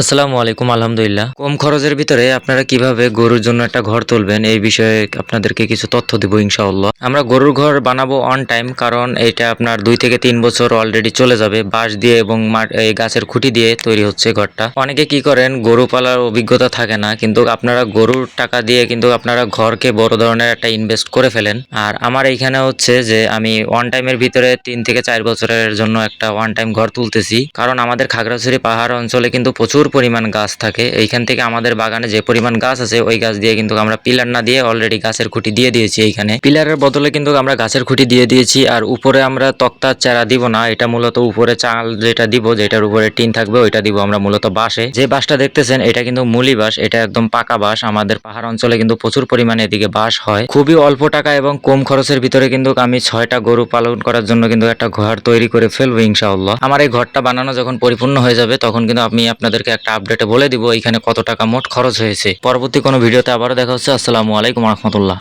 আসসালামু আলাইকুম, আলহামদুলিল্লাহ। কম খরচের ভিতরে আপনারা কীভাবে গরুর জন্য একটা ঘর তুলবেন, এই বিষয়ে আপনাদেরকে কিছু তথ্য দিব ইনশাআল্লাহ। আমরা গরুর ঘর বানাবো অন টাইম কারণ এটা আপনার দুই থেকে তিন বছর অলরেডি চলে যাবে, বাঁশ দিয়ে এবং এই গাছের খুঁটি দিয়ে তৈরি হচ্ছে ঘরটা। অনেকে কি করেন, গরু পালার অভিজ্ঞতা থাকে না, কিন্তু আপনারা গরুর টাকা দিয়ে কিন্তু আপনারা ঘরকে বড় ধরনের একটা ইনভেস্ট করে ফেলেন। আর আমার এইখানে হচ্ছে যে, আমি ওয়ান টাইমের ভিতরে তিন থেকে চার বছরের জন্য একটা ওয়ান টাইম ঘর তুলতেছি, কারণ আমাদের খাগড়াছড়ি পাহাড় অঞ্চলে কিন্তু প্রচুর পরিমাণ গাছ থাকে। এইখান থেকে আমাদের বাগানে যে পরিমাণ গাছ আছে, ওই গাছ দিয়ে কিন্তু আমরা পিলার না দিয়ে অলরেডি গাছের খুঁটি দিয়ে দিয়েছি এইখানে। পিলারের বদলে কিন্তু আমরা গাছের খুঁটি দিয়ে দিয়েছি আর উপরে আমরা তক্তার চারা দিব না, এটা মূলত উপরে চাল যেটা দিব, যেটার উপরে টিন থাকবে, ওইটা দিব আমরা মূলত বাঁশে। যে বাঁশটা দেখতেছেন, এটা কিন্তু মুলি বাঁশ, এটা একদম পাকা বাঁশ। আমাদের পাহাড় অঞ্চলে কিন্তু প্রচুর পরিমাণে এদিকে বাঁশ হয়। খুবই অল্প টাকা এবং কম খরচের ভিতরে কিন্তু আমি ছয়টা গরু পালন করার জন্য কিন্তু একটা ঘর তৈরি করে ফেলব ইনশাআল্লাহ। আমার এই ঘরটা বানানো যখন পরিপূর্ণ হয়ে যাবে, তখন কিন্তু আমি আপনাদেরকে একটা আপডেটে বলে দিব, এখানে কত টাকা মোট খরচ হয়েছে। পরবর্তী কোনো ভিডিওতে আবারও দেখা হচ্ছে। আসসালামু আলাইকুম রহমতুল্লাহ।